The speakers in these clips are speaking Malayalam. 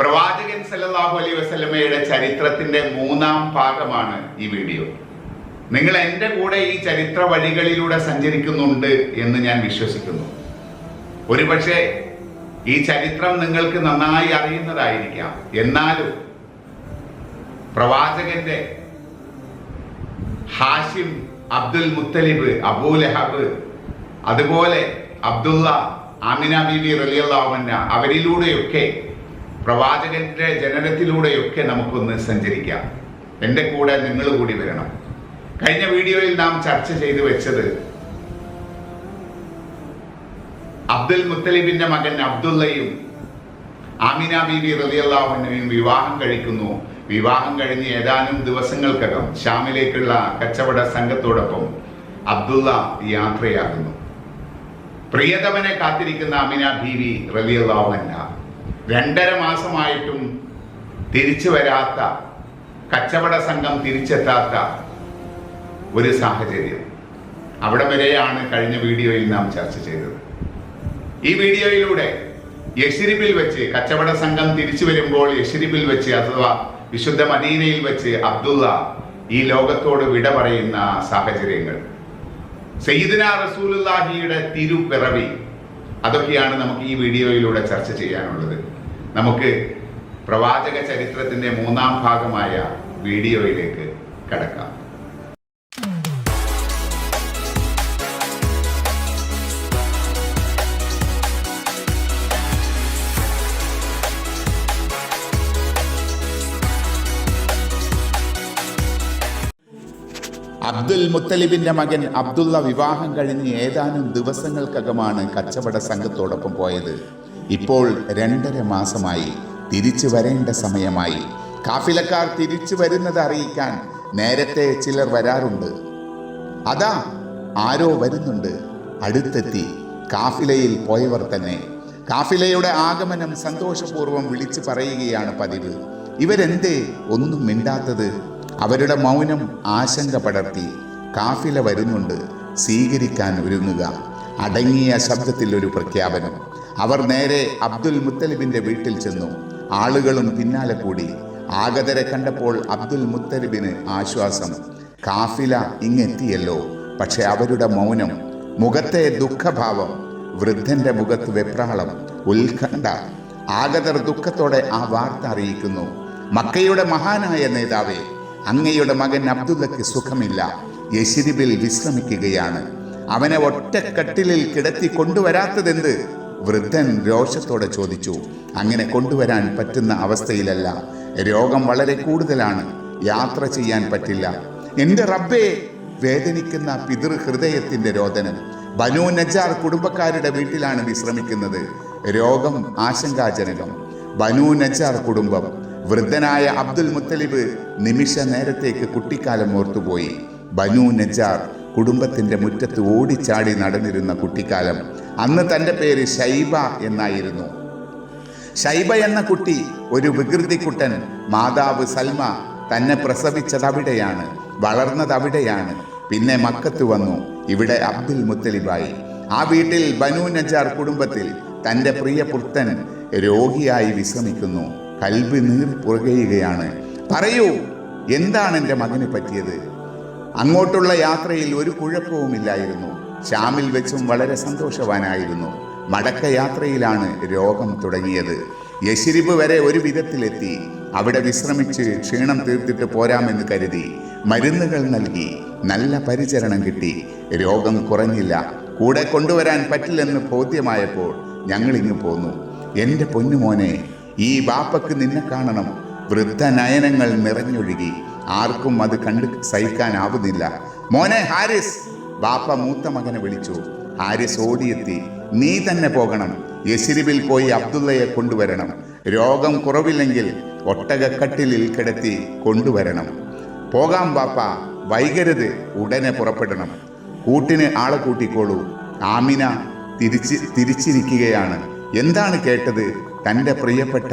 പ്രവാചകൻ സല്ലാഹു അലൈ വസല്ലമയുടെ ചരിത്രത്തിന്റെ മൂന്നാം ഭാഗമാണ് ഈ വീഡിയോ. നിങ്ങൾ എന്റെ കൂടെ ഈ ചരിത്ര വഴികളിലൂടെ സഞ്ചരിക്കുന്നുണ്ട് എന്ന് ഞാൻ വിശ്വസിക്കുന്നു. ഒരുപക്ഷെ ഈ ചരിത്രം നിങ്ങൾക്ക് നന്നായി അറിയുന്നതായിരിക്കാം. എന്നാലും പ്രവാചകന്റെ ഹാഷിം അബ്ദുൽ മുത്തലിബ് അബൂ ലഹബ് അതുപോലെ അബ്ദുള്ള ആമിന ബീബി റലിയുള്ള അവരിലൂടെയൊക്കെ പ്രവാചകന്റെ ജനനത്തിലൂടെയൊക്കെ നമുക്കൊന്ന് സഞ്ചരിക്കാം. എന്റെ കൂടെ നിങ്ങൾ കൂടി വരണം. കഴിഞ്ഞ വീഡിയോയിൽ നാം ചർച്ച ചെയ്തു വെച്ചത് അബ്ദുൽ മുത്തലിബിന്റെ മകൻ അബ്ദുള്ളയും ആമിന ബീബി റലിയല്ലാഹുവിനെയും വിവാഹം കഴിക്കുന്നു. വിവാഹം കഴിഞ്ഞ് ഏതാനും ദിവസങ്ങൾക്കകം ഷാമിലേക്കുള്ള കച്ചവട സംഘത്തോടൊപ്പം അബ്ദുള്ള യാത്രയാകുന്നു. പ്രിയതമനെ കാത്തിരിക്കുന്ന അമിന ബീവി റലിയല്ലാഹുവല്ല രണ്ടര മാസമായിട്ടും തിരിച്ചു വരാത്ത കച്ചവട സംഘം തിരിച്ചെത്താത്ത ഒരു സാഹചര്യം. അവിടെ വരെയാണ് കഴിഞ്ഞ വീഡിയോയിൽ നാം ചർച്ച ചെയ്തത്. ഈ വീഡിയോയിലൂടെ യഷിരിബിൽ വെച്ച് കച്ചവട സംഘം തിരിച്ചു വരുമ്പോൾ യഷിരിബിൽ വെച്ച് അഥവാ വിശുദ്ധ മദീനയിൽ വെച്ച് അബ്ദുള്ള ഈ ലോകത്തോട് വിട പറയുന്ന സാഹചര്യങ്ങൾ. സയ്യിദിന റസൂലുല്ലാഹിയുടെ തിരുപ്പിറവി അതൊക്കെയാണ് നമുക്ക് ഈ വീഡിയോയിലൂടെ ചർച്ച ചെയ്യാനുള്ളത്. നമുക്ക് പ്രവാചക ചരിത്രത്തിന്റെ മൂന്നാം ഭാഗമായ വീഡിയോയിലേക്ക് കടക്കാം. അബ്ദുൽ മുത്തലിബിന്റെ മകൻ അബ്ദുള്ള വിവാഹം കഴിഞ്ഞ് ഏതാനും ദിവസങ്ങൾക്കകമാണ് കച്ചവട സംഘത്തോടൊപ്പം പോയത്. ഇപ്പോൾ രണ്ടര മാസമായി തിരിച്ചു വരേണ്ട സമയമായി. കാഫിലക്കാർ തിരിച്ചു വരുന്നത് അറിയിക്കാൻ നേരത്തെ ചിലർ വരാറുണ്ട്. അതാ ആരോ വരുന്നുണ്ട്. അടുത്തെത്തി കാഫിലയിൽ പോയവർ തന്നെ. കാഫിലയുടെ ആഗമനം സന്തോഷപൂർവം വിളിച്ചു പറയുകയാണ് പതിവ്. ഇവരെന്തേ ഒന്നും മിണ്ടാത്തത്? അവരുടെ മൗനം ആശങ്ക പടർത്തി കാഫില വരുന്നുണ്ട്. സ്വീകരിക്കാൻ ഒരുങ്ങുക. അടങ്ങിയ ശബ്ദത്തിൽ ഒരു പ്രഖ്യാപനം. അവർ നേരെ അബ്ദുൽ മുത്തലിബിന്റെ വീട്ടിൽ ചെന്നു. ആളുകളും പിന്നാലെ കൂടി. ആഗതരെ കണ്ടപ്പോൾ അബ്ദുൽ മുത്തലിബിന് ആശ്വാസം. കാഫില ഇങ്ങെത്തിയല്ലോ. പക്ഷെ അവരുടെ മൗനം മുഖത്തെ ദുഃഖഭാവം വൃദ്ധന്റെ മുഖത്ത് വെപ്രാളം ഉത്കണ്ഠ ആഗതർ ദുഃഖത്തോടെ ആ വാർത്ത അറിയിക്കുന്നു. മക്കയുടെ മഹാനായ നേതാവേ അങ്ങയുടെ മകൻ അബ്ദുള്ളക്ക് സുഖമില്ല. യശിരിബിൽ വിശ്രമിക്കുകയാണ്. അവനെ ഒറ്റക്കട്ടിലിൽ കിടത്തി കൊണ്ടുവരാത്തതെന്ത്? വൃദ്ധൻ രോഷത്തോടെ ചോദിച്ചു അങ്ങനെ കൊണ്ടുവരാൻ പറ്റുന്ന അവസ്ഥയിലല്ല. രോഗം വളരെ കൂടുതലാണ്. യാത്ര ചെയ്യാൻ പറ്റില്ല. എന്റെ റബ്ബേ! വേദനിക്കുന്ന പിതൃ ഹൃദയത്തിന്റെ രോദനം. ബനു നജാർ കുടുംബക്കാരുടെ വീട്ടിലാണ് വിശ്രമിക്കുന്നത് രോഗം ആശങ്കാജനകം. ബനു നജാർ കുടുംബം. വൃദ്ധനായ അബ്ദുൽ മുത്തലിബ് നിമിഷ നേരത്തേക്ക് കുട്ടിക്കാലം ഓർത്തുപോയി. ബനു നജാർ കുടുംബത്തിന്റെ മുറ്റത്ത് ഓടിച്ചാടി നടന്നിരുന്ന കുട്ടിക്കാലം. അന്ന് തന്റെ പേര് ശൈബ എന്നായിരുന്നു. ശൈബ എന്ന കുട്ടി ഒരു വികൃതിക്കുട്ടൻ മാതാവ് സൽമ തന്നെ പ്രസവിച്ചത് അവിടെയാണ് വളർന്നത് അവിടെയാണ് പിന്നെ മക്കത്ത് വന്നു ഇവിടെ അബ്ദുൽ മുത്തലിബായി. ആ വീട്ടിൽ ബനു നജാർ കുടുംബത്തിൽ തന്റെ പ്രിയ പുത്തൻ രോഗിയായി വിശ്രമിക്കുന്നു കൽബ് നീർ പുറകയുകയാണ്. പറയൂ എന്താണ് എന്റെ മകന് പറ്റിയത്? അങ്ങോട്ടുള്ള യാത്രയിൽ ഒരു കുഴപ്പവുമില്ലായിരുന്നു. ഷാമിൽ വെച്ചും വളരെ സന്തോഷവാനായിരുന്നു. മടക്കയാത്രയിലാണ് രോഗം തുടങ്ങിയത്. യശിരിബ് വരെ ഒരു വിധത്തിലെത്തി. അവിടെ വിശ്രമിച്ച് ക്ഷീണം തീർത്തിട്ട് പോരാമെന്ന് കരുതി. മരുന്നുകൾ നൽകി. നല്ല പരിചരണം കിട്ടി. രോഗം കുറഞ്ഞില്ല. കൂടെ കൊണ്ടുവരാൻ പറ്റില്ലെന്ന് ബോധ്യമായപ്പോൾ ഞങ്ങളിങ്ങ് പോന്നു. എന്റെ പൊന്നുമോനെ ഈ ബാപ്പക്ക് നിന്നെ കാണണം. വൃദ്ധ നയനങ്ങൾ നിറഞ്ഞൊഴുകി. ആർക്കും അത് കണ്ട് സഹിക്കാനാവുന്നില്ല. മോനെ ഹാരിസ്! ബാപ്പ മൂത്ത മകനെ വിളിച്ചു ആര് ഓടിയെത്തി നീ തന്നെ പോകണം. യെസിരിവിൽ പോയി അബ്ദുള്ളയെ കൊണ്ടുവരണം. രോഗം കുറവില്ലെങ്കിൽ ഒട്ടകക്കട്ടിലിൽ കിടത്തി കൊണ്ടുവരണം. പോകാം ബാപ്പ വൈകരുത് ഉടനെ പുറപ്പെടണം. കൂട്ടിന് ആളെ കൂട്ടിക്കോളൂ. ആമിന തിരിച്ച് തിരിച്ചിരിക്കുകയാണ്. എന്താണ് കേട്ടത്? തന്റെ പ്രിയപ്പെട്ട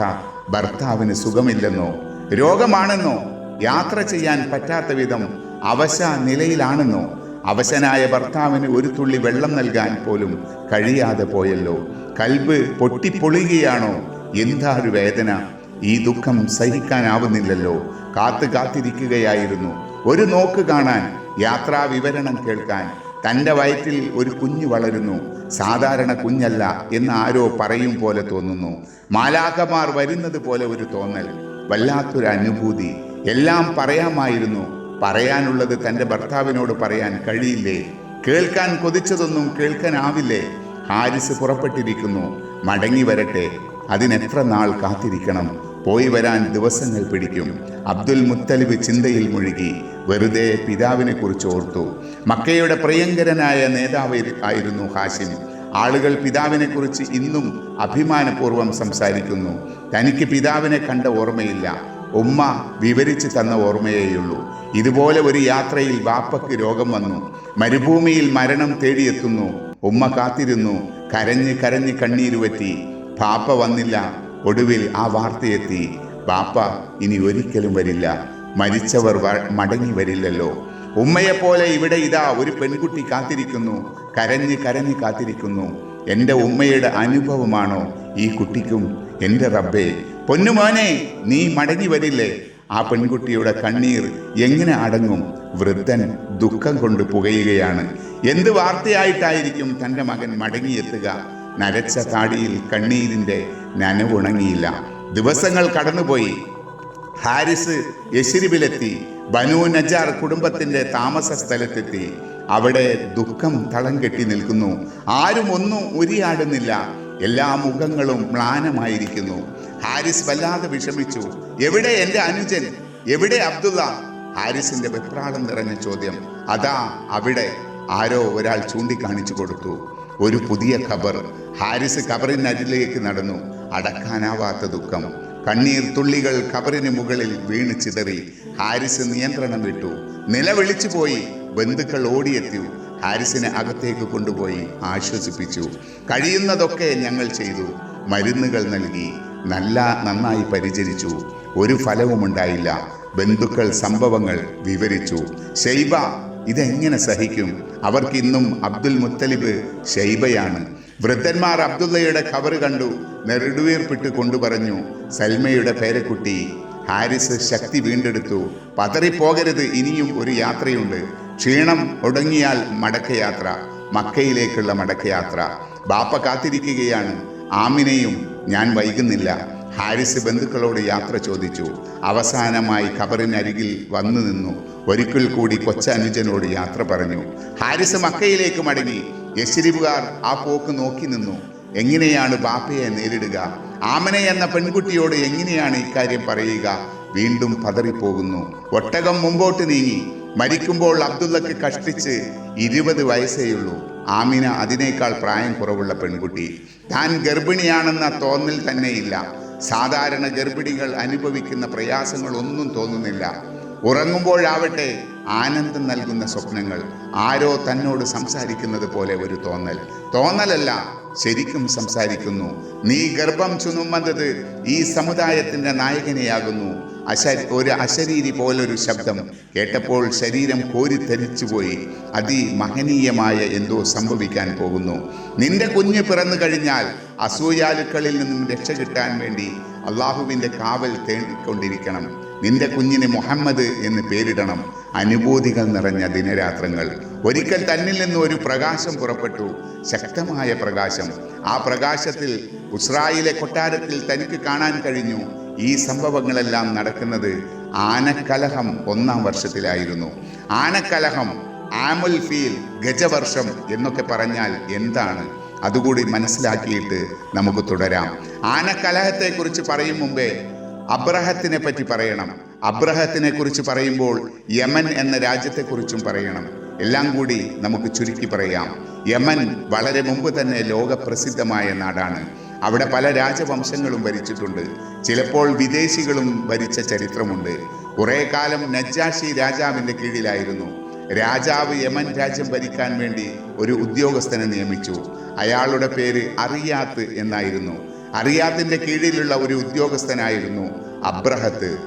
ഭർത്താവിന് സുഖമില്ലെന്നോ? രോഗമാണെന്നോ? യാത്ര ചെയ്യാൻ പറ്റാത്ത വിധം അവശ നിലയിലാണെന്നോ അവശനായ ഭർത്താവിന് ഒരു തുള്ളി വെള്ളം നൽകാൻ പോലും കഴിയാതെ പോയല്ലോ. കൽബ് പൊട്ടിപ്പൊളിയുകയാണോ? എന്താ ഒരു വേദന? ഈ ദുഃഖം സഹിക്കാനാവുന്നില്ലല്ലോ. കാത്തു കാത്തിരിക്കുകയായിരുന്നു. ഒരു നോക്ക് കാണാൻ യാത്രാ വിവരണം കേൾക്കാൻ. തന്റെ വയറ്റിൽ ഒരു കുഞ്ഞ് വളരുന്നു. സാധാരണ കുഞ്ഞല്ല എന്ന് ആരോ പറയും പോലെ തോന്നുന്നു. മാലാഖമാർ വരുന്നത് പോലെ ഒരു തോന്നൽ വല്ലാത്തൊരു അനുഭൂതി. എല്ലാം പറയാമായിരുന്നു. പറയാനുള്ളത് തന്റെ ഭർത്താവിനോട് പറയാൻ കഴിയില്ലേ? കേൾക്കാൻ കൊതിച്ചതൊന്നും കേൾക്കാനാവില്ലേ? ഹാരിസ് പുറപ്പെട്ടിരിക്കുന്നു. മടങ്ങി വരട്ടെ. അതിനെത്ര നാൾ കാത്തിരിക്കണം? പോയി വരാൻ ദിവസങ്ങൾ പിടിക്കും. അബ്ദുൽ മുത്തലിബ് ചിന്തയിൽ മുഴുകി. വെറുതെ പിതാവിനെ കുറിച്ച് ഓർത്തു. മക്കയുടെ പ്രിയങ്കരനായ നേതാവ് ആയിരുന്നു ഹാഷിം. ആളുകൾ പിതാവിനെ കുറിച്ച് ഇന്നും അഭിമാനപൂർവം സംസാരിക്കുന്നു. തനിക്ക് പിതാവിനെ കണ്ട ഓർമ്മയില്ല. ഉമ്മ വിവരിച്ചു തന്ന ഓർമ്മയേയുള്ളൂ. ഇതുപോലെ ഒരു യാത്രയിൽ ബാപ്പയ്ക്ക് രോഗം വന്നു. മരുഭൂമിയിൽ മരണം തേടിയെത്തുന്നു. ഉമ്മ കാത്തിരുന്നു. കരഞ്ഞ് കരഞ്ഞ് കണ്ണീരുവറ്റി പാപ്പ വന്നില്ല. ഒടുവിൽ ആ വാർത്തയെത്തി. ബാപ്പ ഇനി ഒരിക്കലും വരില്ല. മരിച്ചവർ മടങ്ങി വരില്ലല്ലോ. ഉമ്മയെപ്പോലെ ഇവിടെ ഇതാ ഒരു പെൺകുട്ടി കാത്തിരിക്കുന്നു. കരഞ്ഞ് കരഞ്ഞ് കാത്തിരിക്കുന്നു. എന്റെ ഉമ്മയുടെ അനുഭവമാണോ ഈ കുട്ടിക്കും? എന്റെ റബ്ബേ. പൊന്നുമോനെ നീ മടങ്ങി വരില്ലേ? ആ പെൺകുട്ടിയുടെ കണ്ണീർ എങ്ങനെ അടങ്ങും? വൃദ്ധൻ ദുഃഖം കൊണ്ട് പുകയുകയാണ്. എന്ത് വാർത്തയായിട്ടായിരിക്കും തന്റെ മകൻ മടങ്ങിയെത്തുക? നരച്ച താടിയിൽ കണ്ണീരിന്റെ നനവുണങ്ങിയില്ല. ദിവസങ്ങൾ കടന്നുപോയി. ഹാരിസ് യശിരിബിലെത്തി. ബനു നജാർ കുടുംബത്തിന്റെ താമസ സ്ഥലത്തെത്തി. അവിടെ ദുഃഖം തളം കെട്ടി നിൽക്കുന്നു. ആരും ഒന്നും ഉരിയാടുന്നില്ല. എല്ലാ മുഖങ്ങളും മ്ലാനമായിരിക്കുന്നു. ഹാരിസ് വല്ലാതെ വിഷമിച്ചു. എവിടെ എന്റെ അനുജൻ? എവിടെ അബ്ദുള്ള? ഹാരിസിന്റെ വെപ്രാളം നിറഞ്ഞ ചോദ്യം. അതാ അവിടെ. ആരോ ഒരാൾ ചൂണ്ടിക്കാണിച്ചു കൊടുത്തു. ഒരു പുതിയ ഖബർ ഹാരിസ് ഖബറിനരിലേക്ക് നടന്നു. അടക്കാനാവാത്ത ദുഃഖം. കണ്ണീർ തുള്ളികൾ ഖബറിന് മുകളിൽ വീണ് ചിതറി. ഹാരിസ് നിയന്ത്രണം വിട്ടു. നിലവിളിച്ചു പോയി. ബന്ധുക്കൾ ഓടിയെത്തി. ഹാരിസിനെ അകത്തേക്ക് കൊണ്ടുപോയി ആശ്വസിപ്പിച്ചു. കഴിയുന്നതൊക്കെ ഞങ്ങൾ ചെയ്തു. മരുന്നുകൾ നൽകി. നല്ല നന്നായി പരിചരിച്ചു. ഒരു ഫലവുമുണ്ടായില്ല. ബന്ധുക്കൾ സംഭവങ്ങൾ വിവരിച്ചു. ഷെയ്ബ ഇതെങ്ങനെ സഹിക്കും? അവർക്കിന്നും അബ്ദുൽ മുത്തലിബ് ഷെയ്ബയാണ്. വൃദ്ധന്മാർ അബ്ദുള്ളയുടെ ഖബർ കണ്ടു. നെടുവീർപ്പിട്ട് കൊണ്ടുപറഞ്ഞു സൽമയുടെ പേരക്കുട്ടി ഹാരിസ് ശക്തി വീണ്ടെടുത്തു. പതറിപ്പോകരുത് ഇനിയും ഒരു യാത്രയുണ്ട്. ക്ഷീണം ഒടുങ്ങിയാൽ മടക്കയാത്ര മക്കയിലേക്കുള്ള മടക്കയാത്ര. ബാപ്പ കാത്തിരിക്കുകയാണ്. ആമിനെയും ഞാൻ വൈകുന്നില്ല. ഹാരിസ് ബന്ധുക്കളോട് യാത്ര ചോദിച്ചു. അവസാനമായി ഖബറിനരികിൽ വന്നു നിന്നു. ഒരിക്കൽ കൂടി കൊച്ചനുജനോട് യാത്ര പറഞ്ഞു. ഹാരിസ് മക്കയിലേക്ക് മടങ്ങി. യശ്രിബുകാർ ആ പോക്ക് നോക്കി നിന്നു. എങ്ങനെയാണ് ബാപ്പയെ നേരിടുക? ആമന എന്ന പെൺകുട്ടിയോട് എങ്ങനെയാണ് ഇക്കാര്യം പറയുക? വീണ്ടും പതറിപ്പോകുന്നു. ഒട്ടകം മുമ്പോട്ട് നീങ്ങി. മരിക്കുമ്പോൾ അബ്ദുള്ളക്ക് കഷ്ടിച്ച് ഇരുപത് വയസ്സേയുള്ളൂ. ആമിന അതിനേക്കാൾ പ്രായം കുറവുള്ള പെൺകുട്ടി. താൻ ഗർഭിണിയാണെന്ന തോന്നൽ തന്നെയില്ല. സാധാരണ ഗർഭിണികൾ അനുഭവിക്കുന്ന പ്രയാസങ്ങൾ ഒന്നും തോന്നുന്നില്ല. ഉറങ്ങുമ്പോഴാവട്ടെ ആനന്ദം നൽകുന്ന സ്വപ്നങ്ങൾ ആരോ തന്നോട് സംസാരിക്കുന്നത് പോലെ ഒരു തോന്നൽ. തോന്നലല്ല ശരിക്കും സംസാരിക്കുന്നു. നീ ഗർഭം ചുമന്നത് ഈ സമുദായത്തിന്റെ നായകനെയാകുന്നു. അശ ഒരു അശരീരി പോലൊരു ശബ്ദം കേട്ടപ്പോൾ ശരീരം കോരിത്തരിച്ചുപോയി അതിമഹനീയമായ എന്തോ സംഭവിക്കാൻ പോകുന്നു. നിന്റെ കുഞ്ഞ് പിറന്നു കഴിഞ്ഞാൽ അസൂയാലുക്കളിൽ നിന്നും രക്ഷ കിട്ടാൻ വേണ്ടി അള്ളാഹുവിന്റെ കാവൽ തേടിക്കൊണ്ടിരിക്കണം. നിന്റെ കുഞ്ഞിന് മുഹമ്മദ് എന്ന് പേരിടണം. അനുഭൂതികൾ നിറഞ്ഞ ദിനരാത്രങ്ങൾ. ഒരിക്കൽ തന്നിൽ നിന്ന് ഒരു പ്രകാശം പുറപ്പെട്ടു. ശക്തമായ പ്രകാശം. ആ പ്രകാശത്തിൽ ഉസ്രായിലെ കൊട്ടാരത്തിൽ തനിക്ക് കാണാൻ കഴിഞ്ഞു. ഈ സംഭവങ്ങളെല്ലാം നടക്കുന്നത് ആനക്കലഹം ഒന്നാം വർഷത്തിലായിരുന്നു. ആനക്കലഹം ആമുൽ ഫീൽ ഗജവർഷം എന്നൊക്കെ പറഞ്ഞാൽ എന്താണ്? അതുകൂടി മനസ്സിലാക്കിയിട്ട് നമുക്ക് തുടരാം. ആനക്കലഹത്തെക്കുറിച്ച് പറയും മുമ്പേ അബ്രഹത്തിനെ പറ്റി പറയണം. അബ്രഹത്തിനെ കുറിച്ച് പറയുമ്പോൾ യമൻ എന്ന രാജ്യത്തെക്കുറിച്ചും പറയണം. എല്ലാം കൂടി നമുക്ക് ചുരുക്കി പറയാം. യമൻ വളരെ മുമ്പ് തന്നെ ലോകപ്രസിദ്ധമായ നാടാണ്. അവിടെ പല രാജവംശങ്ങളും ഭരിച്ചിട്ടുണ്ട്. ചിലപ്പോൾ വിദേശികളും ഭരിച്ച ചരിത്രമുണ്ട്. കുറെ കാലം നജ്ജാഷി രാജാവിന്റെ കീഴിലായിരുന്നു. രാജാവ് യമൻ രാജ്യം ഭരിക്കാൻ വേണ്ടി ഒരു ഉദ്യോഗസ്ഥനെ നിയമിച്ചു. അയാളുടെ പേര് അറിയാത്ത് എന്നായിരുന്നു. അറിയാത്തിന്റെ കീഴിലുള്ള ഒരു ഉദ്യോഗസ്ഥനായിരുന്നു അബ്രഹത്ത്.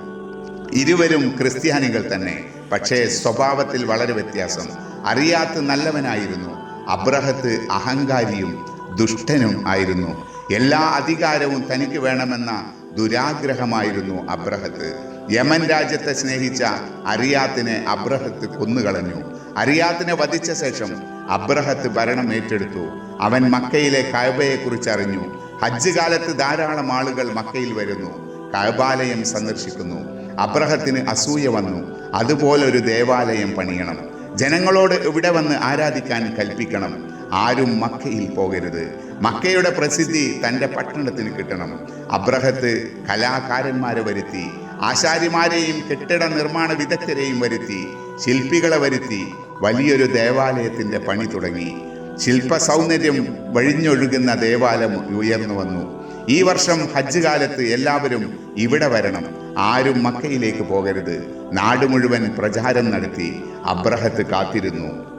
ഇരുവരും ക്രിസ്ത്യാനികൾ തന്നെ പക്ഷേ സ്വഭാവത്തിൽ വളരെ വ്യത്യാസം. അറിയാത്ത് നല്ലവനായിരുന്നു. അബ്രഹത്ത് അഹങ്കാരിയും ദുഷ്ടനും ആയിരുന്നു. എല്ലാ അധികാരവും തനിക്ക് വേണമെന്ന ദുരാഗ്രഹമായിരുന്നു അബ്രഹത്ത്. യമൻ രാജ്യത്തെ സ്നേഹിച്ച അറിയാത്തിനെ അബ്രഹത്ത് കൊന്നുകളഞ്ഞു. അറിയാത്തിനെ വധിച്ച ശേഷം അബ്രഹത്ത് ഭരണം ഏറ്റെടുത്തു. അവൻ മക്കയിലെ കഴബയെക്കുറിച്ച് അറിഞ്ഞു ഹജ്ജ് കാലത്ത് ധാരാളം ആളുകൾ മക്കയിൽ വരുന്നു. കയബാലയം സന്ദർശിക്കുന്നു. അബ്രഹത്തിന് അസൂയ വന്നു. അതുപോലൊരു ദേവാലയം പണിയണം. ജനങ്ങളോട് ഇവിടെ വന്ന് ആരാധിക്കാൻ കൽപ്പിക്കണം? ആരും മക്കയിൽ പോകരുത്. മക്കയുടെ പ്രസിദ്ധി തന്റെ പട്ടണത്തിന് കിട്ടണം. അബ്രഹത്ത് കലാകാരന്മാരെ വരുത്തി ആശാരിമാരെയും കെട്ടിട നിർമ്മാണ വിദഗ്ധരെയും വരുത്തി ശില്പികളെ വരുത്തി വലിയൊരു ദേവാലയത്തിന്റെ പണി തുടങ്ങി. ശില്പ സൗന്ദര്യം വഴിഞ്ഞൊഴുകുന്ന ദേവാലയം ഉയർന്നു വന്നു. ഈ വർഷം ഹജ്ജ് കാലത്ത് എല്ലാവരും ഇവിടെ വരണം. ആരും മക്കയിലേക്ക് പോകരുത്. നാട് മുഴുവൻ പ്രചാരം നടത്തി അബ്രഹത്ത് കാത്തിരുന്നു.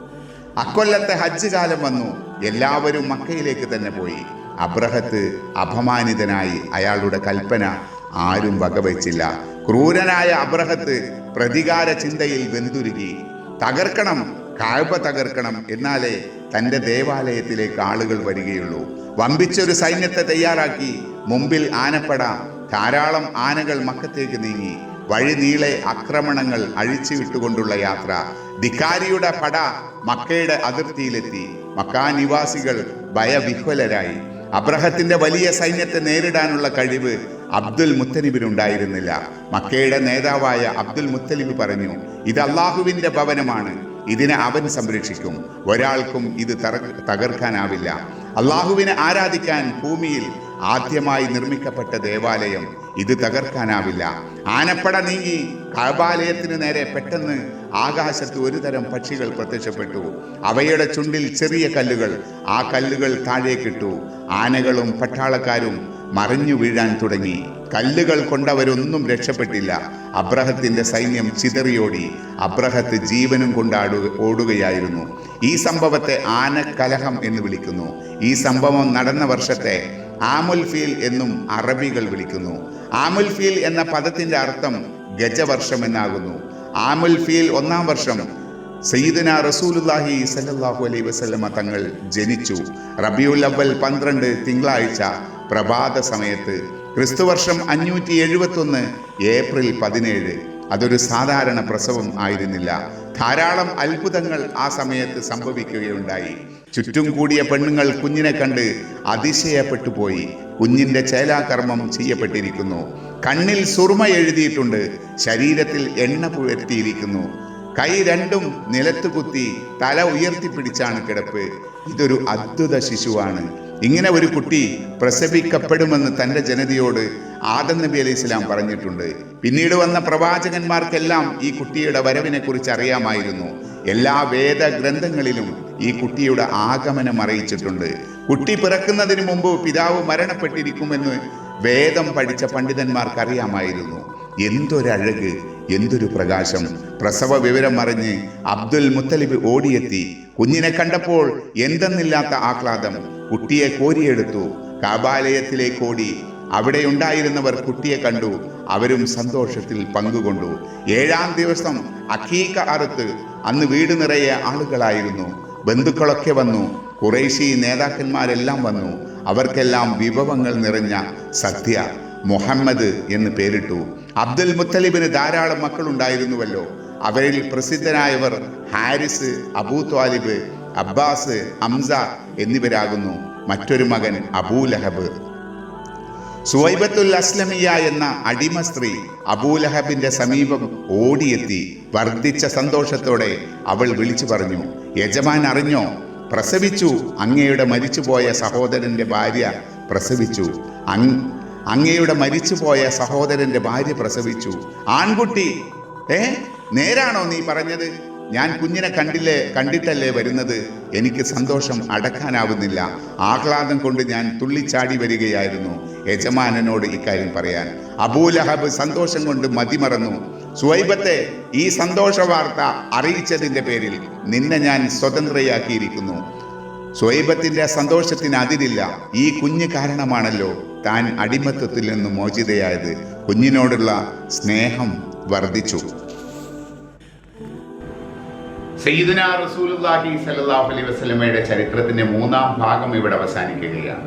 അക്കൊല്ലത്തെ ഹജ്ജ് കാലം വന്നു. എല്ലാവരും മക്കയിലേക്ക് തന്നെ പോയി. അബ്രഹത്ത് അപമാനിതനായി അയാളുടെ കൽപ്പന ആരും വകവച്ചില്ല. ക്രൂരനായ അബ്രഹത്ത് പ്രതികാര ചിന്തയിൽ വെന്തുരുകി. തകർക്കണം കാഴ്പ തകർക്കണം എന്നാലേ തന്റെ ദേവാലയത്തിലേക്ക് ആളുകൾ വരികയുള്ളൂ. വമ്പിച്ചൊരു സൈന്യത്തെ തയ്യാറാക്കി മുമ്പിൽ ആനപ്പെടാം ധാരാളം ആനകൾ മക്കത്തേക്ക് നീങ്ങി. വഴി നീളെ ആക്രമണങ്ങൾ അഴിച്ചു വിട്ടുകൊണ്ടുള്ള യാത്ര. ധിക്കാരിയുടെ പട മക്കയുടെ അതിർത്തിയിലെത്തി. മക്കാ നിവാസികൾ ഭയവിഹ്വലരായി. അബ്രഹത്തിന്റെ വലിയ സൈന്യത്തെ നേരിടാനുള്ള കഴിവ് അബ്ദുൽ മുത്തലിബിനുണ്ടായിരുന്നില്ല മക്കയുടെ നേതാവായ അബ്ദുൽ മുത്തലിബ് പറഞ്ഞു ഇത് അള്ളാഹുവിന്റെ ഭവനമാണ്. ഇതിനെ അവൻ സംരക്ഷിക്കും. ഒരാൾക്കും ഇത് തകർക്കാനാവില്ല. അള്ളാഹുവിനെ ആരാധിക്കാൻ ഭൂമിയിൽ ആദ്യമായി നിർമ്മിക്കപ്പെട്ട ദേവാലയം ഇത് തകർക്കാനാവില്ല. ആനപ്പട നീങ്ങി കബാലയത്തിന് നേരെ പെട്ടെന്ന് ആകാശത്ത് ഒരു തരം പക്ഷികൾ പ്രത്യക്ഷപ്പെട്ടു. അവയുടെ ചുണ്ടിൽ ചെറിയ കല്ലുകൾ ആ കല്ലുകൾ താഴേക്കിട്ടു. ആനകളും പട്ടാളക്കാരും മറിഞ്ഞു വീഴാൻ തുടങ്ങി. കല്ലുകൾ കൊണ്ടവരൊന്നും രക്ഷപ്പെട്ടില്ല. അബ്രഹത്തിന്റെ സൈന്യം ചിതറിയോടി. അബ്രഹത്ത് ജീവനും കൊണ്ടാടു ഓടുകയായിരുന്നു. ഈ സംഭവത്തെ ആനക്കലഹം എന്ന് വിളിക്കുന്നു. ഈ സംഭവം നടന്ന വർഷത്തെ ആമുൽ ഫീൽ എന്നും അറബികൾ വിളിക്കുന്നു. ആമുൽ ഫീൽ എന്ന പദത്തിന്റെ അർത്ഥം ഗജവർഷം എന്നാകുന്നു. ആമുൽ ഫീൽ ഒന്നാം വർഷം. സയ്യിദന റസൂലുല്ലാഹി സല്ലല്ലാഹു അലൈഹി വസല്ലമ തങ്ങൾ ജനിച്ചു. റബിയുൽ അവൽ പന്ത്രണ്ട് തിങ്കളാഴ്ച പ്രഭാത സമയത്ത്. ക്രിസ്തുവർഷം അഞ്ഞൂറ്റി എഴുപത്തൊന്ന് ഏപ്രിൽ പതിനേഴ്. അതൊരു സാധാരണ പ്രസവം ആയിരുന്നില്ല. ധാരാളം അത്ഭുതങ്ങൾ ആ സമയത്ത് സംഭവിക്കുകയുണ്ടായി. ചുറ്റും കൂടിയ പെണ്ണുങ്ങൾ കുഞ്ഞിനെ കണ്ട് അതിശയപ്പെട്ടു പോയി. കുഞ്ഞിന്റെ ചേലാകർമ്മം ചെയ്യപ്പെട്ടിരിക്കുന്നു. കണ്ണിൽ സുർമ എഴുതിയിട്ടുണ്ട്. ശരീരത്തിൽ എണ്ണ പുഴത്തിയിരിക്കുന്നു കൈ രണ്ടും നിലത്ത് കുത്തി തല ഉയർത്തിപ്പിടിച്ചാണ് കിടപ്പ്. ഇതൊരു അദ്ഭുത ശിശുവാണ്. ഇങ്ങനെ ഒരു കുട്ടി പ്രസവിക്കപ്പെടുമെന്ന് തന്റെ ജനതയോട് ആദം നബി അലൈഹി സ്വലാം പറഞ്ഞിട്ടുണ്ട്. പിന്നീട് വന്ന പ്രവാചകന്മാർക്കെല്ലാം ഈ കുട്ടിയുടെ വരവിനെ കുറിച്ച് അറിയാമായിരുന്നു. എല്ലാ വേദഗ്രന്ഥങ്ങളിലും ഈ കുട്ടിയുടെ ആഗമനം അറിയിച്ചിട്ടുണ്ട്. കുട്ടി പിറക്കുന്നതിന് മുമ്പ് പിതാവ് മരണപ്പെട്ടിരിക്കുമെന്ന് വേദം പഠിച്ച പണ്ഡിതന്മാർക്കറിയാമായിരുന്നു. എന്തൊരഴക് എന്തൊരു പ്രകാശം. പ്രസവ വിവരം അറിഞ്ഞ് അബ്ദുൽ മുത്തലിബ് ഓടിയെത്തി. കുഞ്ഞിനെ കണ്ടപ്പോൾ എന്തെന്നില്ലാത്ത ആഹ്ലാദം. കുട്ടിയെ കോരിയെടുത്തു. കാബാലയത്തിലേക്ക് ഓടി. അവിടെ ഉണ്ടായിരുന്നവർ കുട്ടിയെ കണ്ടു. അവരും സന്തോഷത്തിൽ പങ്കുകൊണ്ടു. ഏഴാം ദിവസം അഖീക്ക അറുത്ത് അന്ന് വീട് നിറയെ ആളുകളായിരുന്നു. ബന്ധുക്കളൊക്കെ വന്നു. കുറേശി നേതാക്കന്മാരെല്ലാം വന്നു. അവർക്കെല്ലാം വിഭവങ്ങൾ നിറഞ്ഞ സദ്യ മുഹമ്മദ് എന്ന് പേരിട്ടു. അബ്ദുൽ മുത്തലിബിന് ധാരാളം മക്കളുണ്ടായിരുന്നുവല്ലോ. അവരിൽ പ്രസിദ്ധനായവർ Haris Abu Talib Abbas Hamza എന്നിവരാകുന്നു. മറ്റൊരു മകൻ അബൂലഹബ് സുവൈബത്തുൽ അസ്ലമിയ എന്ന അടിമ സ്ത്രീ അബൂലഹബിന്റെ സമീപം ഓടിയെത്തി വർദ്ധിച്ച സന്തോഷത്തോടെ അവൾ വിളിച്ചു പറഞ്ഞു യജമാൻ അറിഞ്ഞോ? പ്രസവിച്ചു. അങ്ങയുടെ മരിച്ചുപോയ സഹോദരന്റെ ഭാര്യ പ്രസവിച്ചു. അങ് അങ്ങയുടെ മരിച്ചുപോയ സഹോദരന്റെ ഭാര്യ പ്രസവിച്ചു. ആൺകുട്ടി ഏ? നേരാണോ നീ പറഞ്ഞത്? ഞാൻ കുഞ്ഞിനെ കണ്ടില്ലേ കണ്ടിട്ടല്ലേ വരുന്നത്? എനിക്ക് സന്തോഷം അടക്കാനാവുന്നില്ല. ആഹ്ലാദം കൊണ്ട് ഞാൻ തുള്ളിച്ചാടി വരികയായിരുന്നു. യജമാനനോട് ഇക്കാര്യം പറയാൻ. അബൂലഹബ് സന്തോഷം കൊണ്ട് മതിമറന്നു. സുവൈബത്തെ ഈ സന്തോഷ വാർത്ത അറിയിച്ചതിന്റെ പേരിൽ നിന്നെ ഞാൻ സ്വതന്ത്രയാക്കിയിരിക്കുന്നു. സ്വൈബത്തിന്റെ സന്തോഷത്തിന് അതിരില്ല ഈ കുഞ്ഞ് കാരണമാണല്ലോ താൻ അടിമത്വത്തിൽ നിന്ന് മോചിതയായത്. കുഞ്ഞിനോടുള്ള സ്നേഹം വർദ്ധിച്ചു. സയ്യിദുന റസൂലുള്ളാഹി സ്വല്ലല്ലാഹു അലൈഹി വസല്ലമയുടെ ചരിത്രത്തിന്റെ മൂന്നാം ഭാഗം ഇവിടെ അവസാനിക്കുകയാണ്.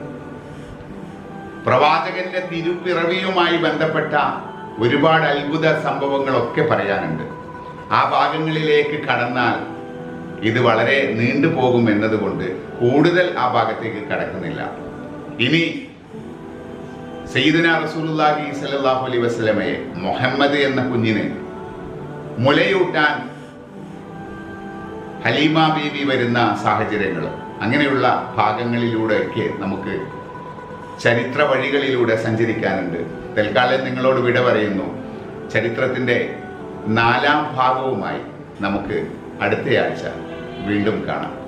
പ്രവാചകന്റെ തിരുപ്പിറവിയുമായി ബന്ധപ്പെട്ട ഒരുപാട് അത്ഭുത സംഭവങ്ങളൊക്കെ പറയാനുണ്ട്. ആ ഭാഗങ്ങളിലേക്ക് കടന്നാൽ ഇത് വളരെ നീണ്ടുപോകും എന്നതുകൊണ്ട് കൂടുതൽ ആ ഭാഗത്തേക്ക് കടക്കുന്നില്ല. ഇനി സയ്യിദന റസൂലുള്ളാഹി സ്വല്ലല്ലാഹു അലൈഹി വസല്ലമയെ മുഹമ്മദ് എന്ന കുഞ്ഞിനെ മുലയൂട്ടാൻ ഹലീമ ബീവി വരുന്ന സാഹചര്യങ്ങൾ അങ്ങനെയുള്ള ഭാഗങ്ങളിലൂടെയൊക്കെ നമുക്ക് ചരിത്ര വഴികളിലൂടെ സഞ്ചരിക്കാനുണ്ട്. തൽക്കാലം നിങ്ങളോട് വിട പറയുന്നു. ചരിത്രത്തിന്റെ നാലാം ഭാഗവുമായി നമുക്ക് അടുത്തയാഴ്ച വീണ്ടും കാണാം.